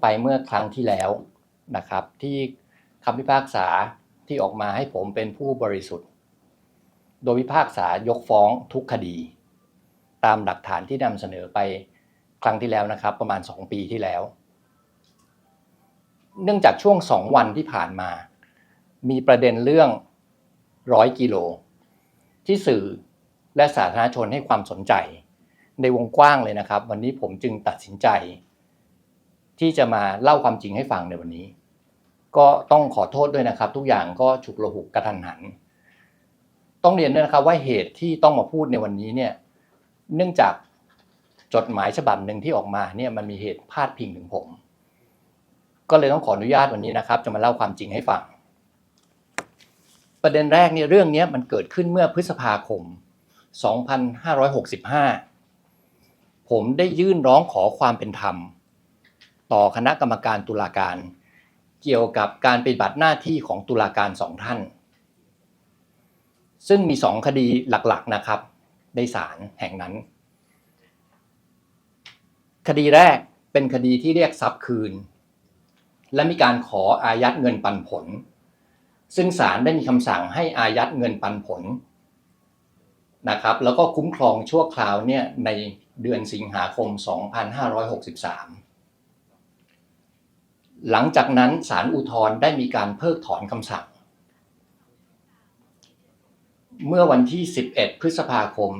ไปเมื่อครั้งที่แล้วนะครับ ที่คำพิพากษาที่ออกมาให้ผมเป็นผู้บริสุทธิ์ โดยพิพากษายกฟ้องทุกคดี ตามหลักฐานที่นำเสนอไปครั้งที่แล้วนะครับ ประมาณ 2 ปีที่แล้ว เนื่องจากช่วง 2 วันที่ผ่านมา มีประเด็นเรื่องร้อยกิโล ที่สื่อและสาธารณชนให้ความสนใจ ในวงกว้างเลยนะครับ วันนี้ผมจึงตัดสินใจ ที่จะมาเล่าความจริงให้ฟังในวันนี้ ก็ต้องขอโทษด้วยนะครับ ทุกอย่างก็ฉุกละหุกกระทันหัน ต้องเรียนด้วยนะครับว่าเหตุที่ต้องมาพูดในวันนี้เนี่ยเนื่องจากจดหมายฉบับหนึ่งที่ออกมาเนี่ยมันมีเหตุพาดพิงถึงผม ก็เลยต้องขออนุญาตวันนี้นะครับ จะมาเล่าความจริงให้ฟัง ประเด็นแรกเนี่ยเรื่องนี้มันเกิดขึ้นเมื่อพฤษภาคม 2565 ผมได้ยื่นร้องขอความเป็นธรรม ต่อคณะกรรมการตุลาการ เกี่ยวกับการปฏิบัติหน้าที่ของตุลาการสองท่าน ซึ่งมีสองคดีหลักๆนะครับ ในศาลแห่งนั้น คดีแรกเป็นคดีที่เรียกทรัพย์คืน และมีการขออายัดเงินปันผล ซึ่งศาลได้มีคำสั่งให้อายัดเงินปันผลนะครับแล้วก็คุ้มครองชั่วคราวเนี่ยในเดือนสิงหาคม 2563 หลังจากนั้นศาลอุทธรณ์ได้มีการเพิกถอนคำสั่ง เมื่อวันที่ 11 พฤษภาคม 2565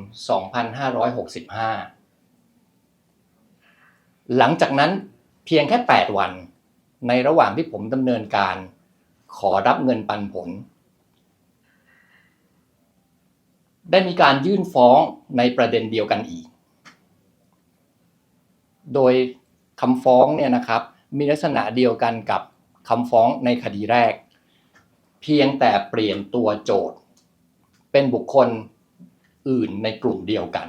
หลังจากนั้นเพียงแค่ 8 วัน ในระหว่างที่ผมดำเนินการขอรับเงินปันผล ได้มีการยื่นฟ้องในประเด็นเดียวกันอีก โดยคำฟ้องเนี่ยนะครับ มีลักษณะเดียวกันกับคำฟ้องในคดีแรก เพียงแต่เปลี่ยนตัวโจทย์ เป็นบุคคลอื่นในกลุ่มเดียวกัน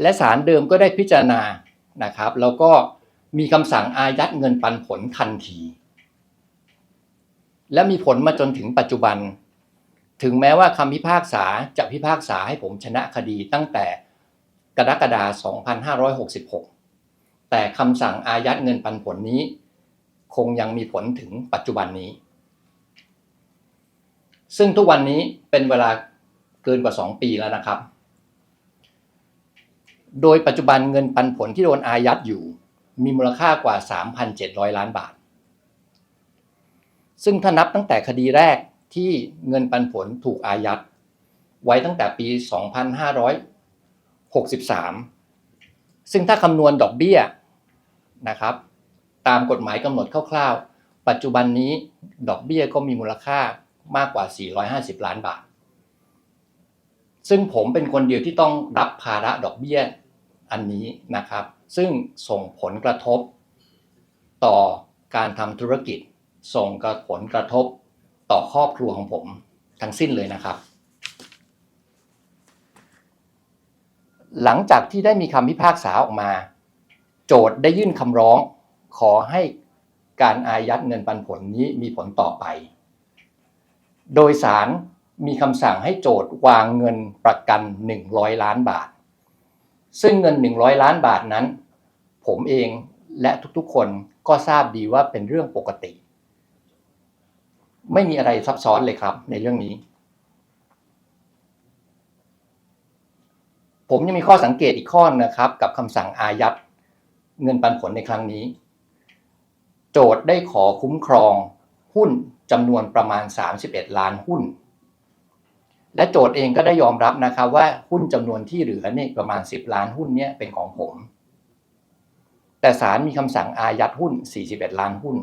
และศาลเดิมก็ได้พิจารณานะครับ แล้วก็มีคำสั่งอายัดเงินปันผลทันที และมีผลมาจนถึงปัจจุบัน ถึงแม้ว่าคำพิพากษาจะพิพากษาให้ผมชนะคดีตั้งแต่กรกฎาคม2566 แต่คำสั่งอายัดเงินปันผลนี้ คงยังมีผลถึงปัจจุบันนี้ ซึ่งทุกวันนี้เป็นเวลาเกินกว่า 2 ปีแล้วนะครับ โดยปัจจุบันเงินปันผลที่โดนอายัดอยู่ มีมูลค่ากว่า 3,700 ล้านบาท ซึ่งถ้านับตั้งแต่คดีแรกที่เงินปันผลถูกอายัด ไว้ตั้งแต่ปี 2563 ซึ่งถ้าคำนวณดอกเบี้ย นะครับ ตามกฎหมายกำหนดคร่าวๆ ปัจจุบันนี้ดอกเบี้ยก็มีมูลค่ามากกว่า 450 ล้านบาท ซึ่งผมเป็นคนเดียวที่ต้องรับภาระดอกเบี้ยอันนี้นะครับ ซึ่งส่งผลกระทบ ต่อการทำธุรกิจ ส่งกระผลกระทบต่อครอบครัวของผมทั้งสิ้นเลยนะครับ หลังจากที่ได้มีคำพิพากษาออกมา โจทย์ได้ยื่นคำร้อง ขอให้การอายัดเงินปันผลนี้มีผลต่อไป โดยสารมีคำสั่งให้โจทย์วางเงินประกัน 100 ล้านบาท ซึ่งเงิน 100 ล้านบาทนั้น ผมเองและทุกๆคนก็ทราบดีว่าเป็นเรื่องปกติ ไม่มีอะไรซับซ้อนเลยครับในเรื่องนี้ ผมยังมีข้อสังเกตอีกข้อนะครับ กับคำสั่งอายัด เงินปันผลในครั้งนี้ โจทย์ได้ขอคุ้มครองหุ้นจำนวนประมาณ 31 ล้านหุ้น และโจทย์เองก็ได้ยอมรับนะครับว่าหุ้นจำนวนที่เหลือเนี่ยประมาณ 10 ล้านหุ้นเนี่ยเป็นของผม แต่ศาลมีคำสั่งอายัดหุ้น 41 ล้านหุ้น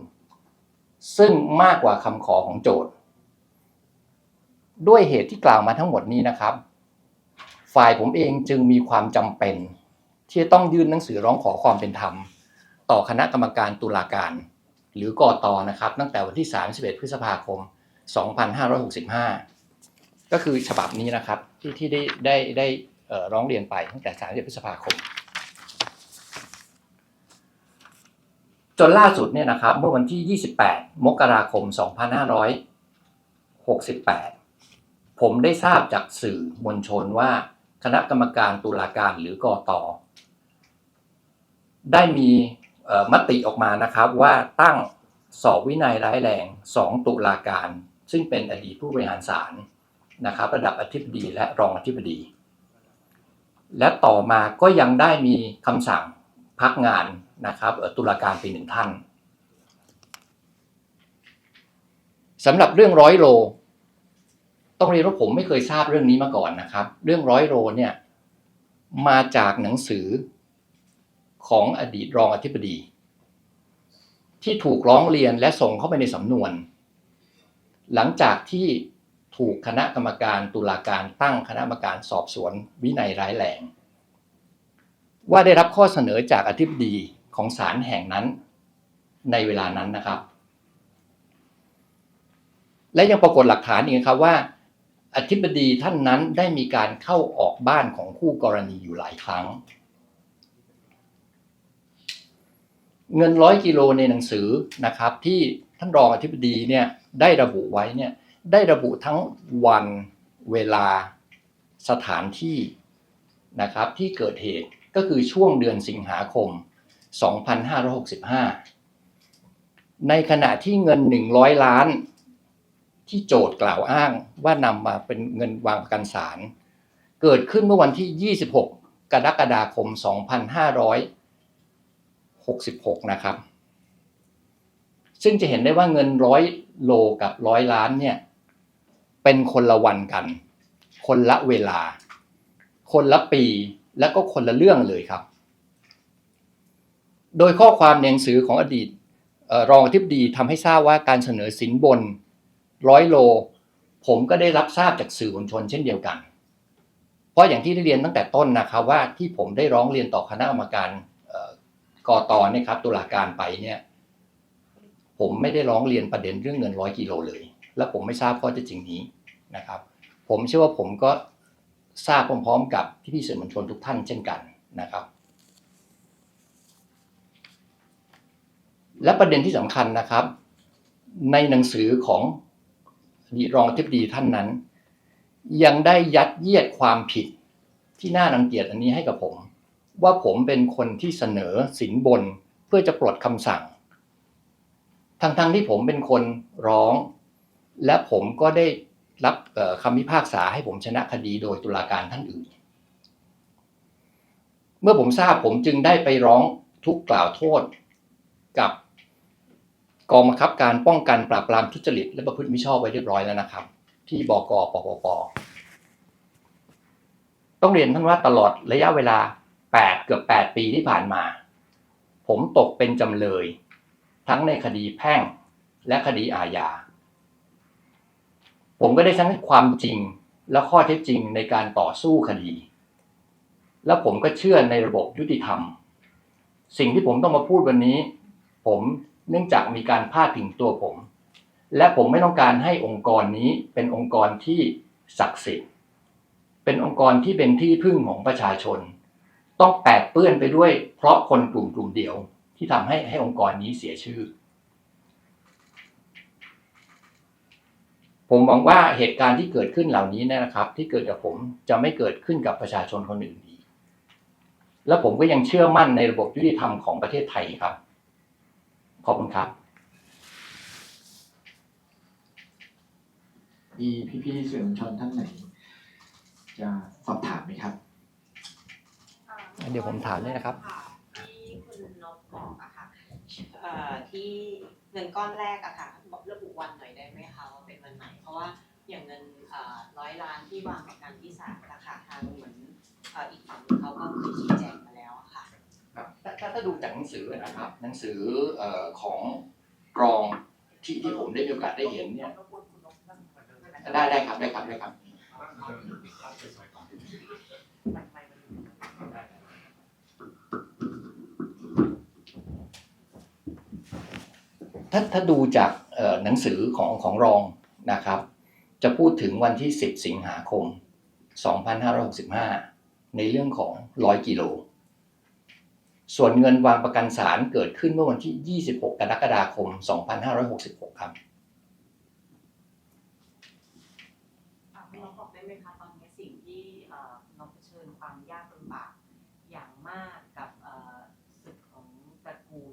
ซึ่งมากกว่าคำขอของโจทย์ ด้วยเหตุที่กล่าวมาทั้งหมดนี้นะครับ ฝ่ายผมเองจึงมีความจำเป็น ที่จะต้องยื่นหนังสือร้องขอความเป็นธรรม ต่อคณะกรรมการตุลาการ หรือกอตอนะครับตั้งแต่วันที่ 31 พฤษภาคม 2565 ก็คือฉบับนี้นะครับที่ที่ได้ได้ได้ร้องเรียนไปตั้งแต่ 31 พฤษภาคม จนล่าสุดเนี่ยนะครับเมื่อวันที่ 28 มกราคม 2568 ผมได้ทราบจากสื่อมวลชนว่าคณะกรรมการตุลาการหรือกอตอ ได้มีมติออกมานะครับว่าตั้งสอบวินัยร้ายแรงสองตุลาการ ซึ่งเป็นอดีตผู้บริหารศาลนะครับ ระดับอธิบดีและรองอธิบดี และต่อมาก็ยังได้มีคำสั่งพักงานนะครับตุลาการไปหนึ่งท่านสำหรับเรื่องร้อยโล ต้องเรียนว่าผมไม่เคยทราบเรื่องนี้มาก่อนนะครับ เรื่องร้อยโลเนี่ยมาจากหนังสือ ของอดีตรองอธิบดี ที่ถูกร้องเรียนและส่งเข้าไปในสำนวน หลังจากที่ถูกคณะกรรมการตุลาการตั้งคณะกรรมการสอบสวนวินัยร้ายแรง ว่าได้รับข้อเสนอจากอธิบดีของศาลแห่งนั้น ในเวลานั้นนะครับ และยังปรากฏหลักฐานอีกนะครับว่า อธิบดีท่านนั้นได้มีการเข้าออกบ้านของคู่กรณีอยู่หลายครั้ง เงินร้อยกิโลในหนังสือนะครับที่ท่านรองอธิบดีเนี่ยได้ระบุไว้เนี่ยได้ระบุทั้งวันเวลาสถานที่นะครับที่เกิดเหตุก็คือช่วงเดือนสิงหาคม 2565 ในขณะที่เงิน 100 ล้าน ที่โจทย์กล่าวอ้างว่านำมาเป็นเงินวางประกันศาลเกิดขึ้นเมื่อวันที่ 26 กรกฎาคม 2500 66 นะครับ ซึ่งจะเห็นได้ว่าเงินร้อยโลกับร้อยล้านเนี่ยเป็นคนละวันกัน คนละเวลา คนละปีแล้วก็คนละเรื่องเลยครับ โดยข้อความในหนังสือของอดีตออรองอธิบดีทำให้ทราบว่าการเสนอสินบนร้อยโล ผมก็ได้รับทราบจากสื่อมวลชนเช่นเดียวกัน เพราะอย่างที่ได้เรียนตั้งแต่ต้นนะครับว่าที่ผมได้ร้องเรียนต่อคณะกรรมการ อ่อกตเนี่ยครับตุลาการไปเนี่ย ผมไม่ได้ร้องเรียนประเด็นเรื่องเงินร้อยกิโลเลย และผมไม่ทราบข้อเท็จจริงนี้นะครับ ผมเชื่อว่าผมก็ทราบพร้อมๆ กับพี่ๆสื่อมวลชนทุกท่านเช่นกันนะครับ และประเด็นที่สำคัญนะครับ ในหนังสือของรองอธิบดีท่านนั้น ยังได้ยัดเยียดความผิดที่น่ารังเกียจอันนี้ให้กับผม ว่าผมเป็นคนที่เสนอสินบนเพื่อจะปลดคำสั่ง ทั้งๆที่ผมเป็นคนร้อง และผมก็ได้รับคำพิพากษาให้ผมชนะคดีโดยตุลาการท่านอื่น เมื่อผมทราบผมจึงได้ไปร้องทุกข์กล่าวโทษกับกองบังคับการป้องกันปราบปรามทุจริตและประพฤติมิชอบไว้เรียบร้อยแล้วนะครับ ที่บกปปปต้องเรียนท่านว่าตลอดระยะเวลา 8 เกือบ 8 ปีที่ผ่านมา ผมตกเป็นจำเลย ทั้งในคดีแพ่งและคดีอาญา ผมก็ได้ทั้งความจริงและข้อเท็จจริงในการต่อสู้คดี และผมก็เชื่อในระบบยุติธรรม สิ่งที่ผมต้องมาพูดวันนี้ ผมเนื่องจากมีการพาดพิงตัวผม และผมไม่ต้องการให้องค์กรนี้เป็นองค์กรที่ศักดิ์สิทธิ์ เป็นองค์กรที่เป็นที่พึ่งของประชาชน ต้องแปดเปื้อนไปด้วย เพราะคนกลุ่มกลุ่มเดียว ที่ทำให้ให้องค์กรนี้เสียชื่อ ผมหวังว่าเหตุการณ์ที่เกิดขึ้นเหล่านี้นยนะครับ ที่เกิดกับผมจะไม่เกิดขึ้นกับประชาชนคนอื่นอีก และผมก็ยังเชื่อมั่นในระบบยุติธรรมของประเทศไทยครับ ขอบคุณครับมีพี่ๆสื่อมวลชนท่านไหน จะสอบถามไหมครับ เดี๋ยวผมถามด้วยนะครับ ที่คุณนพบอกอะค่ะเอ่อที่เงินก้อนแรกอะค่ะบอกระบุวันหน่อยได้ไหมคะว่าเป็นวันไหน เพราะว่าอย่างเงินเอ่อร้อยล้านที่วางประกันที่ศาลนะคะทางเหมือนเอ่ออีกฝั่งหนึ่งเขาก็เคยชี้แจงมาแล้วอะค่ะ ครับถ้าถ้าถ้าดูจากหนังสือนะครับ หนังสือเอ่อของกรองที่ที่ผมได้มีโอกาสได้เห็นเนี่ย ได้ได้ครับได้ครับได้ครับ ถ้าถ้าดูจากหนังสือของของรองนะครับ จะพูดถึงวันที่ 10 สิงหาคม 2565 ในเรื่องของ 100 กิโล ส่วนเงินวางประกันศาลเกิดขึ้นเมื่อวันที่ 26 กรกฎาคม 2566 ครับน้องบอกได้ไหมคะตอนนี้สิ่งที่น้องเผชิญความยากลำบากอย่างมากกับเอ่อศึกของตระกู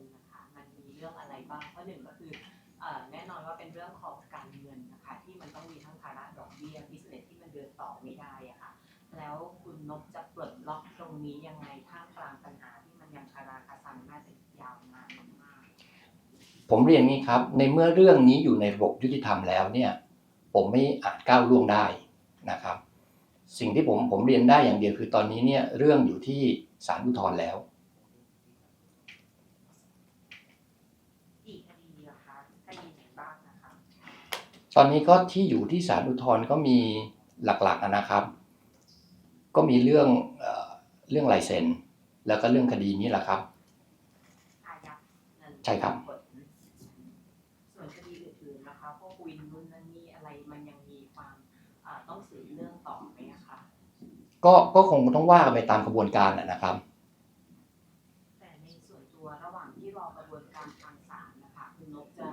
ลำงานมาก ผมเรียนนี้ครับ ในเมื่อเรื่องนี้อยู่ในระบบยุติธรรมแล้วเนี่ยผมไม่อาจก้าวล่วงได้นะครับ สิ่งที่ผมผมเรียนได้อย่างเดียวคือตอนนี้เนี่ยเรื่องอยู่ที่ศาลอุทธรณ์แล้วกี่คดีอะคะคดีไหนบ้างนะคะตอนนี้ก็ที่อยู่ที่ศาลอุทธรณ์ก็มีหลักๆอะนะครับ ก็มีเรื่องเอ่อเรื่องลายเซ็นแล้วก็เรื่องคดีนี้แหละครับอายัดเงินใช่ครับ ผลส่วนคดีอื่นๆนะคะ พวกวินนู่นนั่นนี่อะไรมันยังมีความอ่าต้องสืบเรื่องต่อไหมอะคะ ก็ก็คงต้องว่ากันไปตามกระบวนการนะครับ แต่ในส่วนตัวระหว่างที่รอกระบวนการทางศาลนะคะคุณนกจะ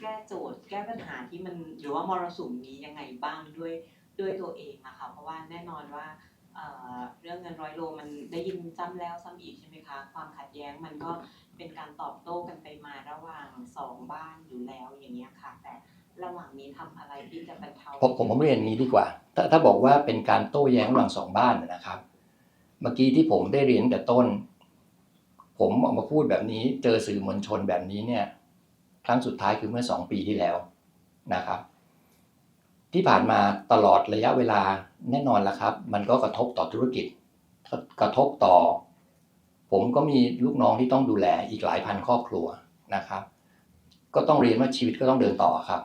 แก้โจทย์ แก้ปัญหาที่มันหรือว่ามรสุมนี้ยังไงบ้างด้วยด้วยตัวเองอะค่ะเพราะว่าแน่นอนว่าเเรื่องเงินร้อยโลมันได้ยินซ้ำแล้วซ้ำอีกใช่ไหมคะ ความขัดแย้งมันก็เป็นการตอบโต้กันไปมาระหว่างสองบ้านอยู่แล้วอย่างเงี้ยค่ะแต่ ระหว่างนี้ทำอะไรที่จะบรรเทาผมผมผมเรียนอย่างนี้ดีกว่า ถ้าถ้าบอกว่าเป็นการโต้แย้งระหว่างสองบ้านนะครับ เมื่อกี้ที่ผมได้เรียนแต่ต้น ผมออกมาพูดแบบนี้ เจอสื่อมวลชนแบบนี้เนี่ย ครั้งสุดท้ายคือเมื่อสองปีที่แล้วนะครับ ที่ผ่านมาตลอดระยะเวลาแน่นอนละครับ มันก็กระทบต่อธุรกิจ กระทบต่อ ผมก็มีลูกน้องที่ต้องดูแลอีกหลายพันครอบครัวนะครับ ก็ต้องเรียนว่าชีวิตก็ต้องเดินต่อครับ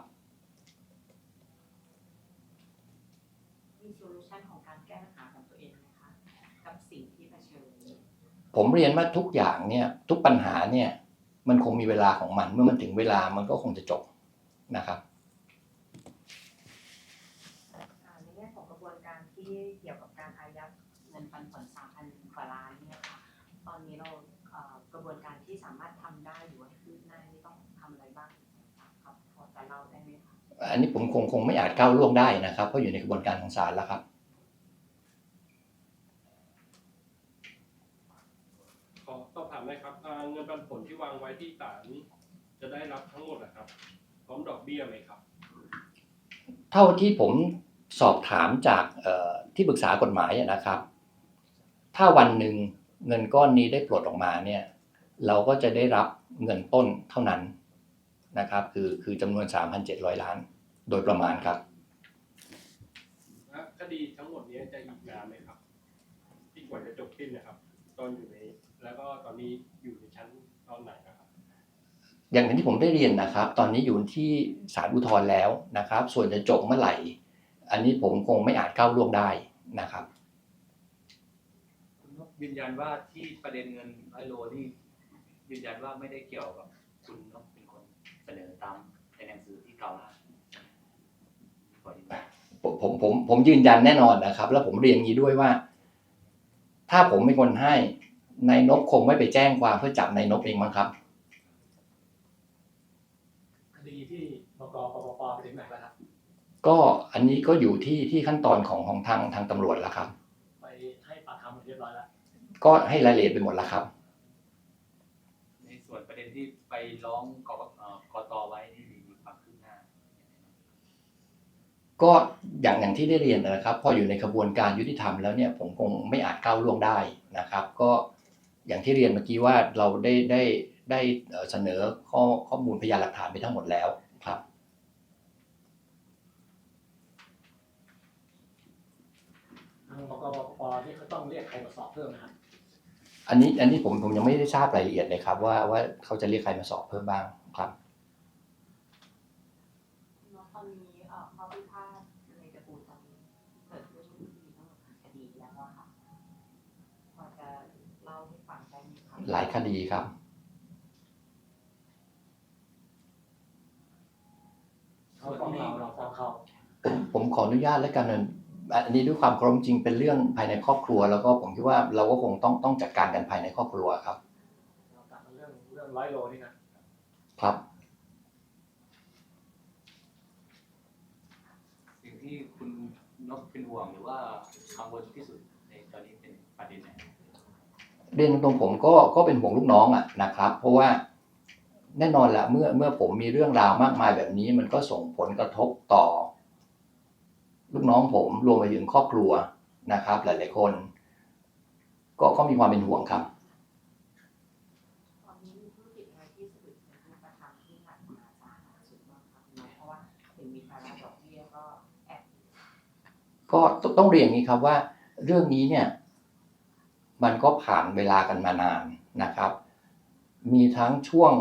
มีโซลูชันของการแก้ปัญหาของตัวเองไหมคะกับสิ่งที่เผชิญ ผมเรียนว่าทุกอย่างเนี่ยทุกปัญหาเนี่ยมันคงมีเวลาของมัน เมื่อมันถึงเวลามันก็คงจะจบนะครับอ่าในแง่ของกระบวนการที่เกี่ยวกับการอายัดเงินปันผลสามพันกว่าล้านเนี่ยค่ะตอนนี้เราเอ่อกระบวนการที่สามารถทำได้หรือว่าให้คืบหน้านี่ต้องทำอะไรบ้างครับพอจะเล่าได้ไหมคะอันนี้ผมคงคงไม่อาจก้าวล่วงได้นะครับเพราะอยู่ในกระบวนการของศาลแล้วครับ ขอสอบถามห น่อยครับอ่าเงินปันผลที่วางไว้ที่ศาลจะได้รับทั้งหมดนะครับ พร้อมดอกเบี้ยไหมครับ เท่าที่ผมสอบถามจากเอ่อที่ปรึกษากฎหมายอะนะครับ ถ้าวันหนึ่งเงินก้อนนี้ได้ปลดออกมาเนี่ยเราก็จะได้รับเงินต้นเท่านั้นนะครับ คือคือจำนวน 3,700 ล้าน โดยประมาณครับและคดีทั้งหมดนี้จะอีกนานไหมครับ ที่กว่าจะจบสิ้นนะครับ ตอนอยู่ใน แล้วก็ตอนนี้อยู่ในชั้นตอนไหนนะครับ อย่างที่ผมได้เรียนนะครับ ตอนนี้อยู่ที่ศาลอุทธรณ์แล้วนะครับ ส่วนจะจบเมื่อไหร่ อันนี้ผมคงไม่อาจก้าวล่วงได้นะครับคุณนกยืนยันว่าที่ประเด็นเงินร้อยโลนี่ยืนยันว่าไม่ได้เกี่ยวกับคุณนกเป็นคนเสนอตามในหนังสือที่กล่าวอ้างขอยืนยันผมผมผมผมยืนยันแน่นอนนะครับ แล้วผมเรียนอย่างนี้ด้วยว่า ถ้าผมเป็นคนให้ นายนกคงไม่ไปแจ้งความเพื่อจับนายนกเองมั้งครับคดีที่บกปปปไปถึงไหนแล้วครับ ก็อันนี้ก็อยู่ที่ที่ขั้นตอนของของทางทางตำรวจแล้วครับ ไปให้ปากคำเรียบร้อยแล้ว ก็ให้รายละเอียดไปหมดแล้วครับ ในส่วนประเด็นที่ไปร้องกกเอ่อกตไว้นี่มีความคืบหน้า ก็อย่างอย่างที่ได้เรียนนะครับ พออยู่ในกระบวนการยุติธรรมแล้วเนี่ยผมคงไม่อาจก้าวล่วงได้นะครับ ก็ อย่างที่เรียนเมื่อกี้ว่าเราได้ได้ได้เอ่อเสนอข้อข้อมูลพยานหลักฐานไปทั้งหมดแล้วครับ ทางบกปปปนี่เขาต้องเรียกใครมาสอบเพิ่มนะครับ อันนี้อันนี้ผมผมยังไม่ได้ทราบรายละเอียดเลยครับว่าว่าเขาจะเรียกใครมาสอบเพิ่มบ้างครับ แล้วตอนนี้เอ่อข้อพิพาทในตระกูลตอนนี้เกิดขึ้นมีทั้งหมดกี่คดีแล้วอะค่ะพอจะเล่าให้ฟังได้ไหมคะหลายคดีครับ เขาฟ้องเราเราฟ้องเขาผมขออนุญาตแล้วกันนะอันนี้ด้วยความเคารพจริงเป็นเรื่องภายในครอบครัว แล้วก็ผมคิดว่าเราก็คงต้องต้องจัดการกันภายในครอบครัวครับ เรากลับมาเรื่องเรื่องร้อยโลนี่นะครับ สิ่งที่คุณนกเป็นห่วงหรือว่ากังวลที่สุด เรียนตรงผมก็ก็เป็นห่วงลูกน้องอะนะครับ เพราะว่าแน่นอนละเมื่อเมื่อผมมีเรื่องราวมากมายแบบนี้ มันก็ส่งผลกระทบต่อ ลูกน้องผมรวมไปถึงครอบครัวนะครับ หลาย ๆ คน ก็ก็มีความเป็นห่วงครับก็ต้องเรียนนี้ครับว่าเรื่องนี้เนี่ย มันก็ผ่านเวลากันมานานนะครับ มีทั้งช่วง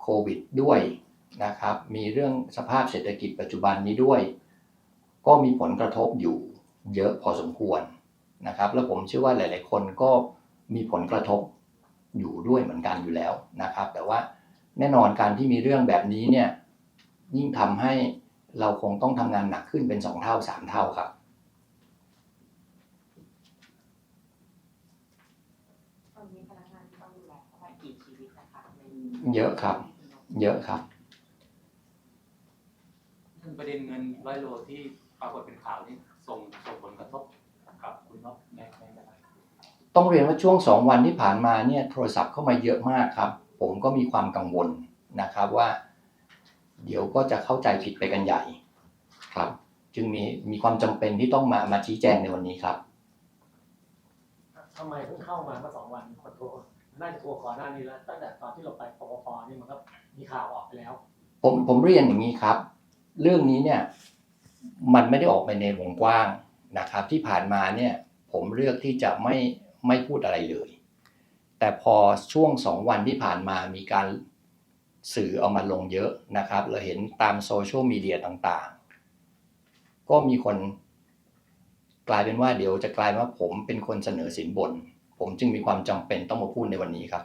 โควิดด้วยนะครับ มีเรื่องสภาพเศรษฐกิจปัจจุบันนี้ด้วย ก็มีผลกระทบอยู่เยอะพอสมควรนะครับ แล้วผมเชื่อว่าหลาย ๆ คนก็มีผลกระทบอยู่ด้วยเหมือนกันอยู่แล้วนะครับ แต่ว่าแน่นอนการที่มีเรื่องแบบนี้เนี่ยยิ่งทำให้เราคงต้องทำงานหนักขึ้นเป็นสองเท่าสามเท่าครับ ตอนนี้พนักงานที่ต้องดูแลเท่าไหร่กี่ชีวิตนะคะใน เยอะครับ เยอะครับเรื่องประเด็นเงินร้อยโลที่ปรากฏเป็นข่าวนี่ส่งส่งผลกระทบกับคุณนกในในในต้องเรียนว่าช่วงสองวันที่ผ่านมาเนี่ยโทรศัพท์เข้ามาเยอะมากครับ ผมก็มีความกังวลนะครับว่า เดี๋ยวก็จะเข้าใจผิดไปกันใหญ่ครับ จึงมีมีความจำเป็นที่ต้องมามาชี้แจงในวันนี้ครับทำไมเพิ่งเข้ามาเมื่อสองวันคนโทร น่าจะโทรก่อนหน้านี้แล้วตั้งแต่ตอนที่เราไปปปปนี่มันก็มีข่าวออกไปแล้ว ผมผมเรียนอย่างนี้ครับ เรื่องนี้เนี่ยมันไม่ได้ออกไปในวงกว้างนะครับ ที่ผ่านมาเนี่ยผมเลือกที่จะไม่ไม่พูดอะไรเลย แต่พอช่วงสองวันที่ผ่านมามีการสื่อเอามาลงเยอะนะครับ เราเห็นตามโซเชียลมีเดียต่างๆ ก็มีคนกลายเป็นว่าเดี๋ยวจะกลายว่าผมเป็นคนเสนอสินบน ผมจึงมีความจำเป็นต้องมาพูดในวันนี้ครับ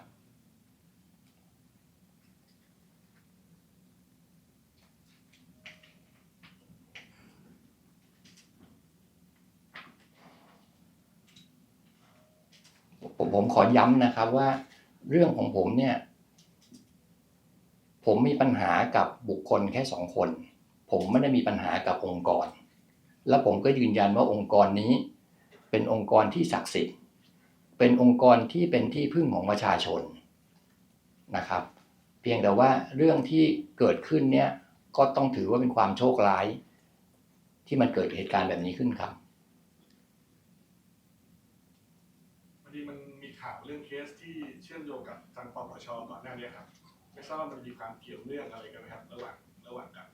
ผมผมขอย้ำนะครับว่าเรื่องของผมเนี่ย ผมมีปัญหากับบุคคลแค่สองคน ผมไม่ได้มีปัญหากับองค์กร และผมก็ยืนยันว่าองค์กรนี้ เป็นองค์กรที่ศักดิ์สิทธิ์ เป็นองค์กรที่เป็นที่พึ่งของประชาชนนะครับ เพียงแต่ว่าเรื่องที่เกิดขึ้นเนี่ยก็ต้องถือว่าเป็นความโชคร้าย ที่มันเกิดเหตุการณ์แบบนี้ขึ้นครับพอดีมันมีข่าวเรื่องเคสที่เชื่อมโยงกับทางปปชก่อนหน้านี้ครับไม่ทราบว่ามันมีความเกี่ยวเนื่องอะไรกันไหมครับระหว่างระหว่างกัน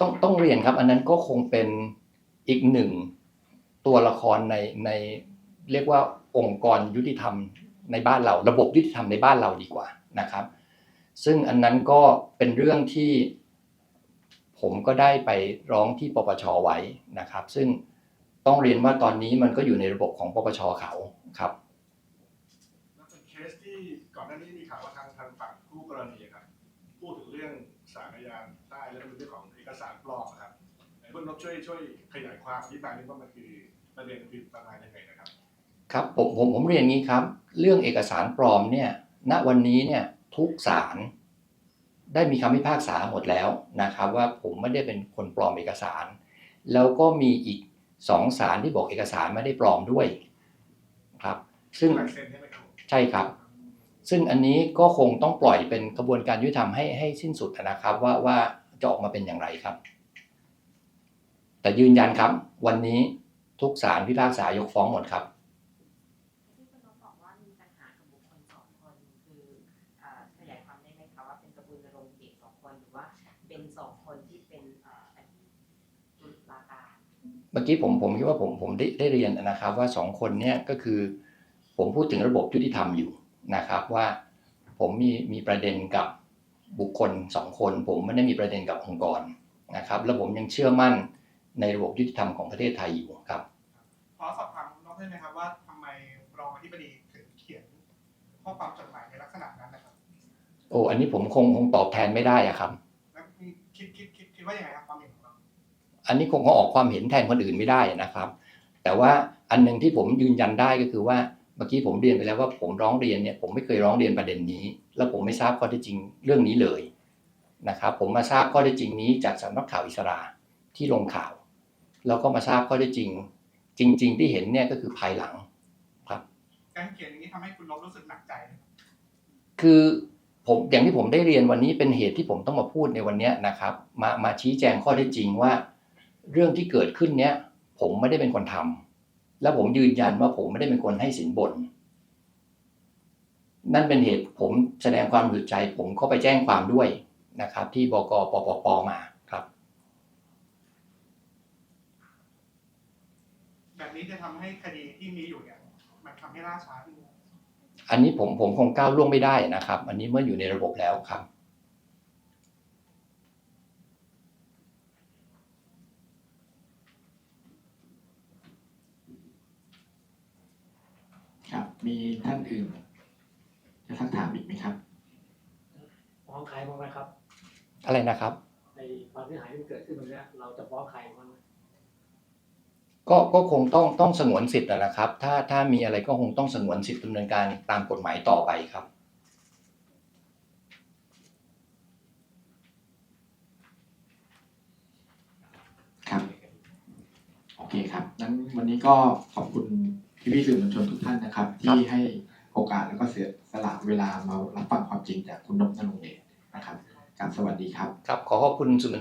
ต้องต้องเรียนครับ อันนั้นก็คงเป็นอีกหนึ่งตัวละครในใน เรียกว่าองค์กรยุติธรรมในบ้านเรา ระบบยุติธรรมในบ้านเราดีกว่านะครับ ซึ่งอันนั้นก็เป็นเรื่องที่ ผมก็ได้ไปร้องที่ปปชไว้นะครับ ซึ่งต้องเรียนว่าตอนนี้มันก็อยู่ในระบบของปปชเขาครับแล้วเป็นเคสที่ก่อนหน้านี้มีข่าวว่าทางทางฝั่งคู่กรณีครับพูดถึงเรื่องสารยานใต้แล้วเป็นเรื่องของเอกสารปลอมครับไหนคุณนพช่วยช่วยขยายความอธิบายนิดว่ามันคือประเด็นคือประมาณยังไงนะ ครับครับผมผมผมเรียนงี้ครับ เรื่องเอกสารปลอมเนี่ยณวันนี้เนี่ยทุกศาลได้มีคำพิพากษาหมดแล้วนะครับ ว่าผมไม่ได้เป็นคนปลอมเอกสาร แล้วก็มีอีกสองศาลที่บอกเอกสารไม่ได้ปลอมด้วยครับ ซึ่งลายเซ็นใช่ไหมครับใช่ครับ ซึ่งอันนี้ก็คงต้องปล่อยเป็นกระบวนการยุติธรรมให้ให้สิ้นสุดนะครับว่าว่าจะออกมาเป็นอย่างไรครับ แต่ยืนยันครับ วันนี้ทุกศาลพิพากษายกฟ้องหมดครับ เมื่อกี้ผมผมคิดว่าผมผมได้ได้เรียนนะครับว่าสองคนเนี่ยก็คือ ผมพูดถึงระบบยุติธรรมอยู่นะครับว่าผมมีมีประเด็นกับบุคคลสองคน ผมไม่ได้มีประเด็นกับองค์กรนะครับ แล้วผมยังเชื่อมั่นในระบบยุติธรรมของประเทศไทยอยู่ครับขอสอบถามน้องได้ไหมครับว่าทำไมรองอธิบดีถึงเขียนข้อความจดหมายในลักษณะนั้นนะครับโอ้อันนี้ผมคงคงตอบแทนไม่ได้อะครับแล้วมีคิดคิดคิดคิดว่ายังไงครับความเห็นข องเราอันนี้คงเขาออกความเห็นแทนคนอื่นไม่ได้นะครับ แต่ว่าอันหนึ่งที่ผมยืนยันได้ก็คือว่าเมื่อกี้ผมเรียนไปแล้วว่าผมร้องเรียนเนี่ยผมไม่เคยร้องเรียนประเด็นนี้ แล้วผมไม่ทราบข้อเท็จจริงเรื่องนี้เลยนะครับผมมาทราบข้อเท็จจริงนี้จากสำนักข่าวอิสราที่ลงข่าว แล้วก็มาทราบข้อเท็จจริง จริง ๆ ที่เห็นเนี่ยก็คือภายหลังการเขียนอย่างนี้ทำให้คุณนกรู้สึกหนักใจไหมคือผมอย่างที่ผมได้เรียนวันนี้เป็นเหตุที่ผมต้องมาพูดในวันเนี้ยนะครับ มามาชี้แจงข้อเท็จจริงว่า เรื่องที่เกิดขึ้นเนี้ยผมไม่ได้เป็นคนทำและผมยืนยันว่าผมไม่ได้เป็นคนให้สินบน นั่นเป็นเหตุผมแสดงความบริสุทธิ์ใจ ผมก็ไปแจ้งความด้วยนะครับ ที่บกปปปมาครับนี้จะทำให้คดีที่มีอยู่เนี่ยมันทำให้ล่าช้าขึ้นไหมอันนี้ผมผมคงก้าวล่วงไม่ได้นะครับ อันนี้เมื่ออยู่ในระบบแล้วครับ มีท่านอื่นจะสักถามอีกไหมครับฟ้องใครบ้างไหมครับอะไรนะครับ ในความเสียหายที่มันเกิดขึ้นตรงเนี้ยเราจะฟ้องใครบ้างไหมก็ก็คงต้องต้องสงวนสิทธิ์นะครับ ถ้าถ้ามีอะไรก็คงต้องสงวนสิทธิ์ดำเนินการตามกฎหมายต่อไปครับ ครับ โอเคครับนั้นวันนี้ก็ขอบคุณ พี่พี่ๆสื่อมวลชนทุกท่านนะครับ ที่ให้โอกาสแล้วก็เสียสละเวลามารับฟังความจริงจากคุณนพนรงค์เดชนะครับกราบสวัสดีครับ ครับขอขอบคุณสื่อมวลชน